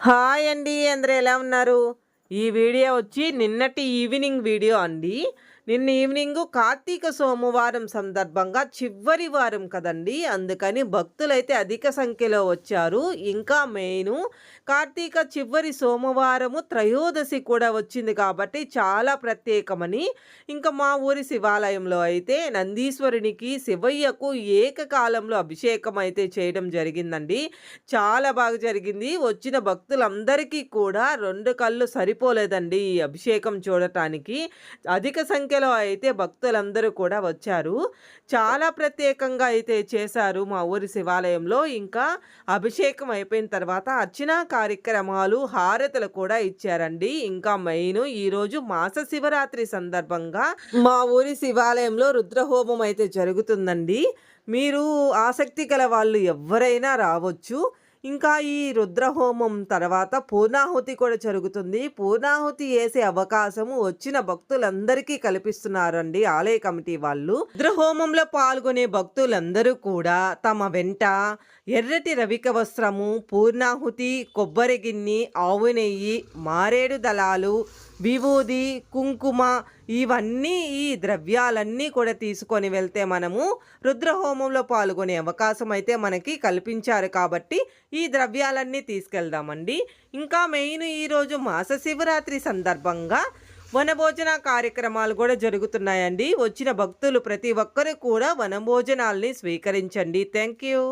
Hi అండి అందరూ ఎలా ఉన్నారు? ఈ వీడియో వచ్చి నిన్నటి ఈవినింగ్ వీడియో అండి. నిన్న ఈవినింగ్ కార్తీక సోమవారం సందర్భంగా చివరి వారం కదండి. అందుకని భక్తులైతే అధిక సంఖ్యలో వచ్చారు. ఇంకా మెయిన్ కార్తీక చివరి సోమవారము త్రయోదశి కూడా వచ్చింది కాబట్టి చాలా ప్రత్యేకమని ఇంకా మా ఊరి శివాలయంలో అయితే నందీశ్వరునికి శివయ్యకు ఏకకాలంలో అభిషేకం అయితే చేయడం జరిగిందండి. చాలా బాగా జరిగింది. వచ్చిన భక్తులందరికీ కూడా రెండు కళ్ళు సరిపోలేదండి ఈ అభిషేకం చూడటానికి. అధిక సంఖ్య సంఖ్యలో అయితే భక్తులందరూ కూడా వచ్చారు. చాలా ప్రత్యేకంగా అయితే చేశారు మా ఊరి శివాలయంలో. ఇంకా అభిషేకం అయిపోయిన తర్వాత అర్చనా కార్యక్రమాలు హారతులు కూడా ఇచ్చారండి. ఇంకా మెయిన్ ఈరోజు మాస శివరాత్రి సందర్భంగా మా ఊరి శివాలయంలో రుద్రహోమం అయితే జరుగుతుందండి. మీరు ఆసక్తి గల వాళ్ళు ఎవరైనా రావచ్చు. ఇంకా ఈ రుద్రహోమం తర్వాత పూర్ణాహుతి కూడా జరుగుతుంది. పూర్ణాహుతి వేసే అవకాశము వచ్చిన భక్తులందరికీ కల్పిస్తున్నారండి ఆలయ కమిటీ వాళ్ళు. రుద్రహోమంలో పాల్గొనే భక్తులందరూ కూడా తమ వెంట ఎర్రటి రవిక వస్త్రము పూర్ణాహుతి కొబ్బరి గిన్ని ఆవు నెయ్యి మారేడు దళాలు విభూది కుంకుమ ఇవన్నీ ఈ ద్రవ్యాలన్నీ కూడా తీసుకొని వెళ్తే మనము రుద్రహోమంలో పాల్గొనే అవకాశం అయితే మనకి కల్పించారు కాబట్టి ఈ ద్రవ్యాలన్నీ తీసుకెళ్దామండి. ఇంకా మెయిన్ ఈరోజు మాస శివరాత్రి సందర్భంగా వనభోజన కార్యక్రమాలు కూడా జరుగుతున్నాయండి. వచ్చిన భక్తులు ప్రతి ఒక్కరు కూడా వనభోజనాల్ని స్వీకరించండి. Thank you.